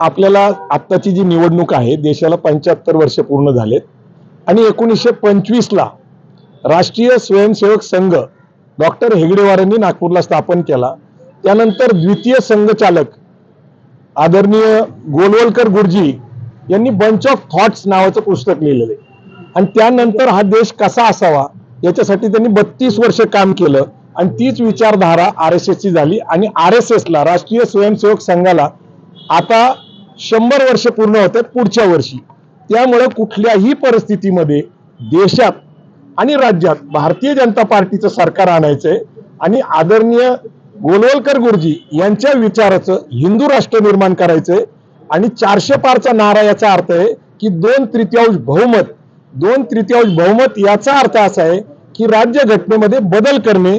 आपल्याला आत्ताची जी निवडणूक आहे देशाला पंच्याहत्तर वर्ष पूर्ण झालेत. आणि एकोणीसशे पंचवीसला राष्ट्रीय स्वयंसेवक संघ डॉक्टर हेगडेवारांनी नागपूरला स्थापन केला. त्यानंतर द्वितीय संघचालक आदरणीय गोलवलकर गुरुजी यांनी बंच ऑफ थॉट्स नावाचं पुस्तक लिहिलेलं आहे. आणि त्यानंतर हा देश कसा असावा याच्यासाठी त्यांनी बत्तीस वर्ष काम केलं. आणि तीच विचारधारा आर एस एसची झाली. आणि आर एस एसला राष्ट्रीय स्वयंसेवक संघाला आता शंभर वर्ष पूर्ण होते पुढच्या वर्षी. त्यामुळे कुठल्याही परिस्थितीमध्ये देशात आणि राज्यात भारतीय जनता पार्टीचं सरकार आणायचंय आणि आदरणीय गोलवलकर गुरुजी यांच्या विचाराचं हिंदू राष्ट्र निर्माण करायचंय. आणि चारशे पारचा नारा याचा अर्थ आहे की दोन तृतीयांश बहुमत दोन तृतीयांश बहुमत याचा अर्थ असा आहे की राज्य घटनेमध्ये बदल करणे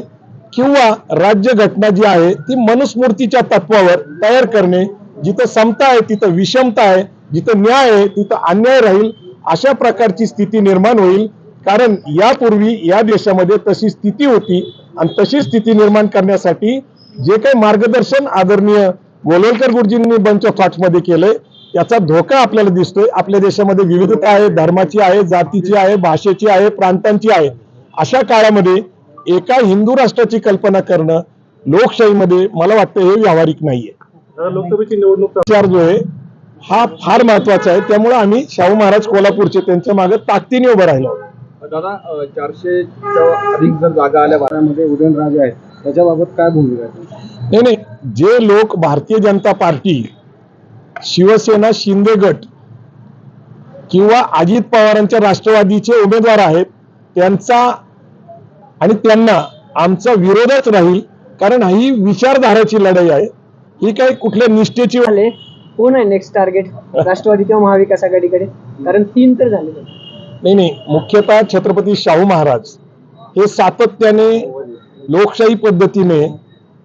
किंवा राज्य घटना जी आहे ती मनुस्मृतीच्या तत्वावर तयार करणे जिथं समता आहे तिथं विषमता आहे जिथं न्याय आहे तिथं अन्याय राहील अशा प्रकारची स्थिती निर्माण होईल. कारण यापूर्वी या देशामध्ये तशी स्थिती होती आणि तशी स्थिती निर्माण करण्यासाठी जे काही मार्गदर्शन आदरणीय गोलवलकर गुरुजींनी बंच ऑफ थॉट्समध्ये केलंय याचा धोका आपल्याला दिसतोय. आपल्या देशामध्ये विविधता आहे धर्माची आहे जातीची आहे भाषेची आहे प्रांतांची आहे. अशा काळामध्ये एका हिंदू राष्ट्राची कल्पना करणं लोकशाहीमध्ये मला वाटतं हे व्यावहारिक नाहीये. लोकसभेची निवडणूक विचार जो आहे हा फार महत्त्वाचा आहे. त्यामुळे आम्ही शाहू महाराज कोल्हापूरचे त्यांच्या मागे ताकदीने उभं राहिलो. आहोत. दादा अं, चारशेच्या अधिक जर जागा आल्या भारतामध्ये उदयनराजे आहेत त्याच्याबाबत काय भूमिका नाही नाही. जे लोक भारतीय जनता पार्टी शिवसेना शिंदे गट किंवा अजित पवारांच्या राष्ट्रवादीचे उमेदवार आहेत त्यांचा आणि त्यांना आमचा विरोधच राहील कारण ही विचारधाराची लढाई आहे. ही काही कुठल्या निष्ठेची झाले. कोण आहे नेक्स्ट टार्गेट राष्ट्रवादी किंवा महाविकास आघाडीकडे. कारण तीन तर झाले. नाही नाही. मुख्यतः छत्रपती शाहू महाराज हे सातत्याने लोकशाही पद्धतीने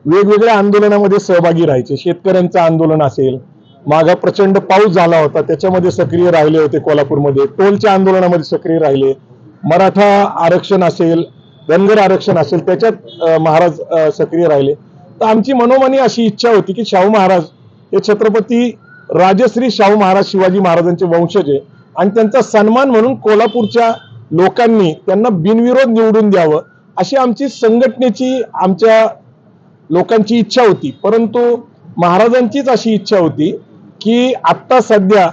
वेगवेगळ्या आंदोलनामध्ये सहभागी राहायचे. शेतकऱ्यांचं आंदोलन असेल मागा प्रचंड पाऊस झाला होता त्याच्यामध्ये सक्रिय राहिले होते कोल्हापूरमध्ये. टोलच्या आंदोलनामध्ये सक्रिय राहिले. मराठा आरक्षण असेल धनगर आरक्षण असेल त्याच्यात महाराज सक्रिय राहिले. तर आमची मनोमनी अशी इच्छा होती की शाहू महाराज हे छत्रपती राजश्री शाहू महाराज शिवाजी महाराजांचे वंशज आहे. आणि त्यांचा सन्मान म्हणून कोल्हापूरच्या लोकांनी त्यांना बिनविरोध निवडून द्यावं अशी आमची संघटनेची आमच्या लोकांची इच्छा होती. परंतु महाराजांचीच अशी इच्छा होती की आत्ता सध्या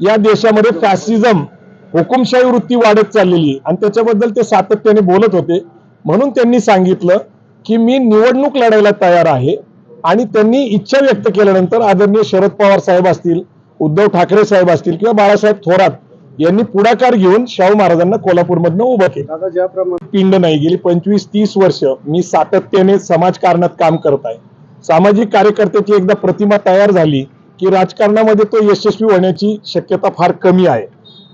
या देशामध्ये फॅसिझम हुकुमशाही वृत्ती वाढत चाललेली आहे. आणि त्याच्याबद्दल ते सातत्याने बोलत होते. म्हणून त्यांनी सांगितलं की मी निवडणूक लढायला तयार आहे आणि त्यांनी इच्छा व्यक्त केल्यानंतर आदरणीय शरद पवार साहेब असतील उद्धव ठाकरे साहेब असतील किंवा बाळासाहेब थोरात यांनी पुढाकार घेऊन शाहू महाराजांना कोल्हापूरमधनं उभं केलं. ज्याप्रमाणे पिंड नाही गेली पंचवीस तीस वर्ष मी सातत्याने समाजकारणात काम करत आहे. सामाजिक कार्यकर्त्याची एकदा प्रतिमा तयार झाली की राजकारणामध्ये तो यशस्वी होण्याची शक्यता फार कमी आहे.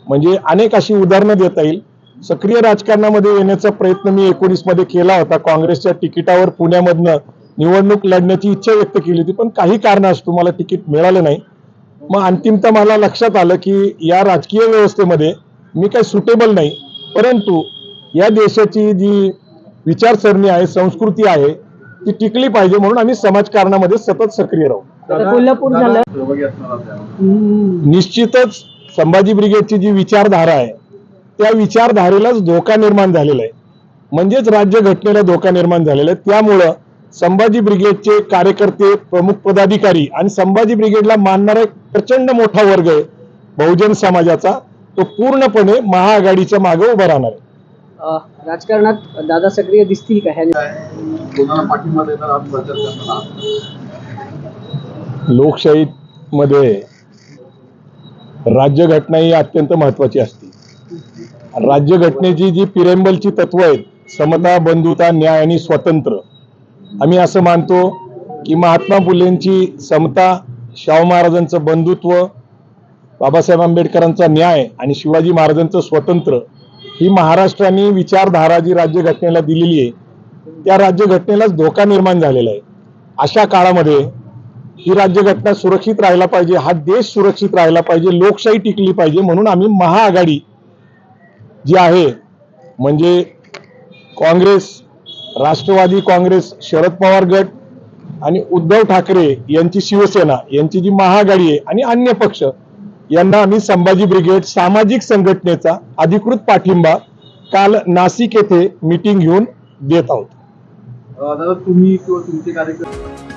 म्हणजे अनेक अशी उदाहरणं देता येईल. सक्रिय राजकारणामध्ये येण्याचा प्रयत्न मी एकोणीसमध्ये केला होता. काँग्रेसच्या तिकिटावर पुण्यामधनं निवडणूक लढण्याची इच्छा व्यक्त केली होती पण काही कारणास्तव मला तिकीट मिळालं नाही. मग अंतिमतः मला लक्षात आलं की या राजकीय व्यवस्थेमध्ये मी काही सुटेबल नाही. परंतु या देशाची जी विचारसरणी आहे संस्कृती आहे ती टिकली पाहिजे म्हणून आम्ही समाजकारणामध्ये सतत सक्रिय राहू. कोल्हापूर झालं. निश्चितच संभाजी ब्रिगेडची जी विचारधारा आहे त्या विचारधारेलाच धोका निर्माण झालेला आहे. म्हणजेच राज्य घटनेला धोका निर्माण झालेला आहे. त्यामुळं संभाजी ब्रिगेडचे कार्यकर्ते प्रमुख पदाधिकारी आणि संभाजी ब्रिगेडला मानणारा एक प्रचंड मोठा वर्ग आहे बहुजन समाजाचा तो पूर्णपणे महाआघाडीच्या मागे उभा राहणार आहे. राजकारणात दादा सक्रिय दिसतील का ह्या लोकशाहीमध्ये राज्यघटना ही अत्यंत महत्वाची असते. राज्यघटनेची जी पिरेंबलची तत्व आहेत समता बंधुता न्याय आणि स्वतंत्र आम्ही असं मानतो की महात्मा फुलेंची समता शाहू महाराजांचं बंधुत्व बाबासाहेब आंबेडकरांचा न्याय आणि शिवाजी महाराजांचं स्वतंत्र ही महाराष्ट्राने विचारधारा जी राज्यघटनेला दिलेली आहे त्या राज्यघटनेलाच धोका निर्माण झालेला आहे. अशा काळामध्ये ही राज्यघटना सुरक्षित राहायला पाहिजे हा देश सुरक्षित राहायला पाहिजे लोकशाही टिकली पाहिजे म्हणून आम्ही महाआघाडी जी आहे म्हणजे काँग्रेस राष्ट्रवादी काँग्रेस शरद पवार गट आणि उद्धव ठाकरे यांची शिवसेना यांची जी महाआघाडी आहे आणि अन्य पक्ष यांना आम्ही संभाजी ब्रिगेड सामाजिक संघटनेचा अधिकृत पाठिंबा काल नाशिक येथे मिटिंग घेऊन देत आहोत. दादा तुम्ही किंवा तुमचे कार्यकर्ते